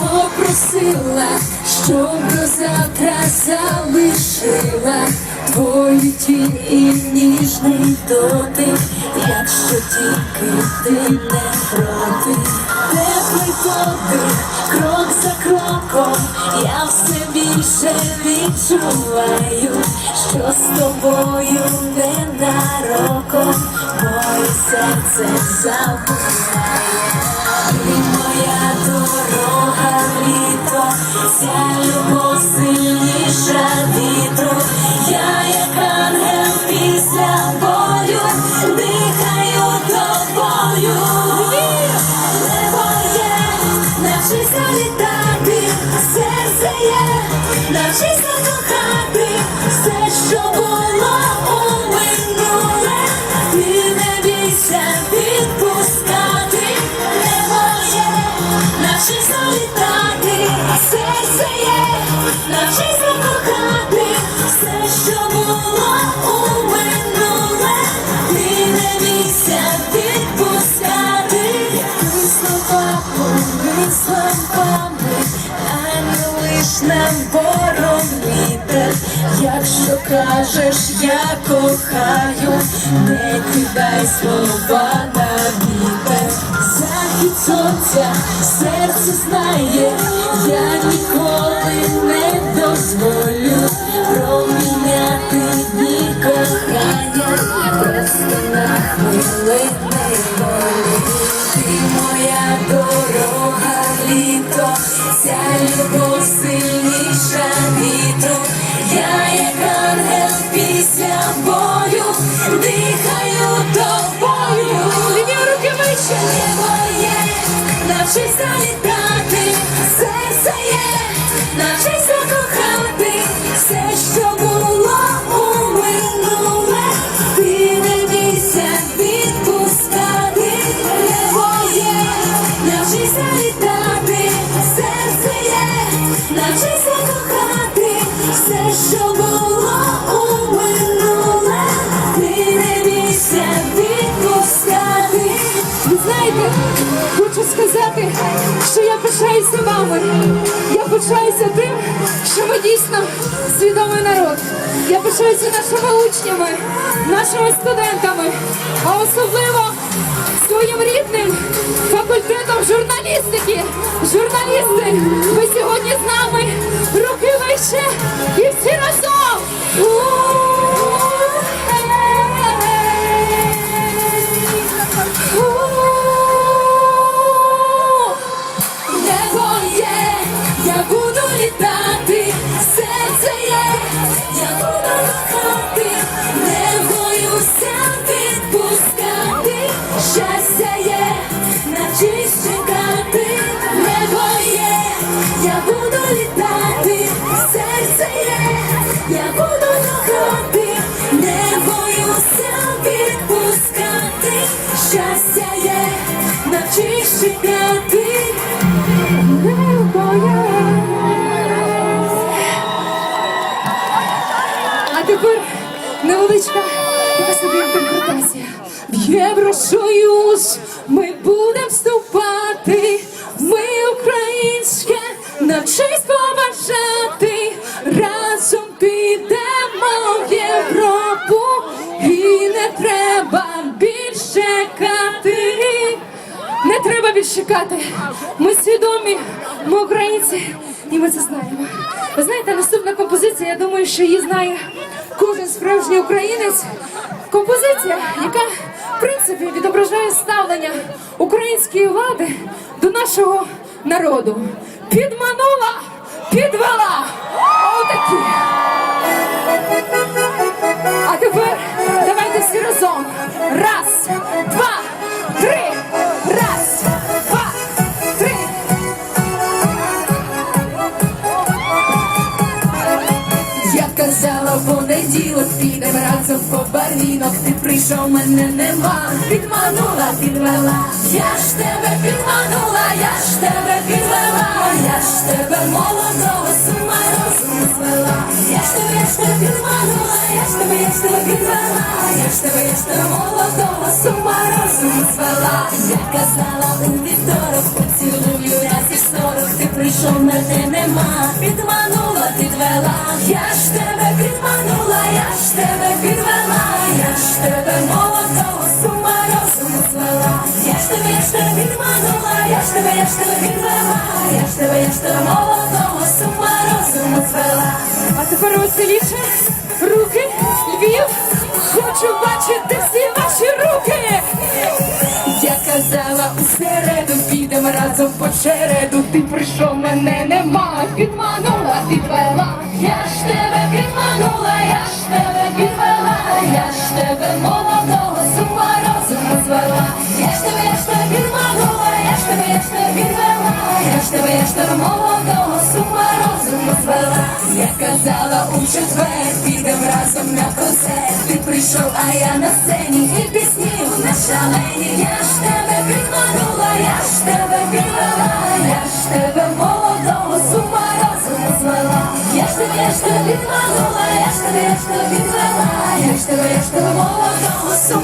Попросила, щоб завтра залишила твою тінь і ніжний дотик, якщо тільки ти не проти. Теплий подих, крок за кроком, я все більше відчуваю, що з тобою ненароком моє серце забуває. Ти моя дорога літо, Якщо кажеш, я кохаю, не кидай слова на вітер. Захід сонця, серце знає, я ніколи не дозволю проміняти дні кохання, просто на хвилини волі. Ти моя дорога літо, ця любов небо є, навчись вами. Я пишаюся тим, що ми дійсно свідомий народ. Я пишаюся нашими учнями, нашими студентами, а особливо своїм рідним факультетом журналістики. Журналісти, ви сьогодні з нами руки вище і всі разом. Чекати. А тепер невеличка така собі інтерпретація. В Євросоюз ми будемо вступати, ми чекати. Ми свідомі, ми українці, і ми це знаємо. Ви знаєте, наступна композиція, я думаю, що її знає кожен справжній українець. Композиція, яка в принципі відображає ставлення української влади до нашого народу. Підманула, підвела. Отакі. В понеділок, підем разом по барвінок. Ти прийшов, мене нема. Підманула, підвела. Я ж тебе підманула, я ж тебе підвела. я ж тебе молодого сума розуму звела. Я ж тебе, я ж тебе підманула, я ж тебе, я ж тебе підвела. Я ж тебе, я ж тебе молодого сума розуму звела. Я казала ж тебе, я ж тебе. Я ж тебе, я ж тебе молодого сума розуму звела. А тепер веселіше. Руки, Львів. Хочу бачити всі ваші руки. Я казала усереду, середу, підемо разом по череду. Ти прийшов, мене нема. Підманула, підвела. Я молодого сума розуму звела. Я казала у четвер, підемо разом на концерт. Ти прийшов, а я на сцені і пісні на шалені. Я ж тебе підманула, я ж тебе підвела. Я ж тебе молодого сума розуму звела. Я ж тебе, я ж тебе підманула, я ж тебе, я ж тебе підвела. Я ж тебе, я ж тебе молодого сума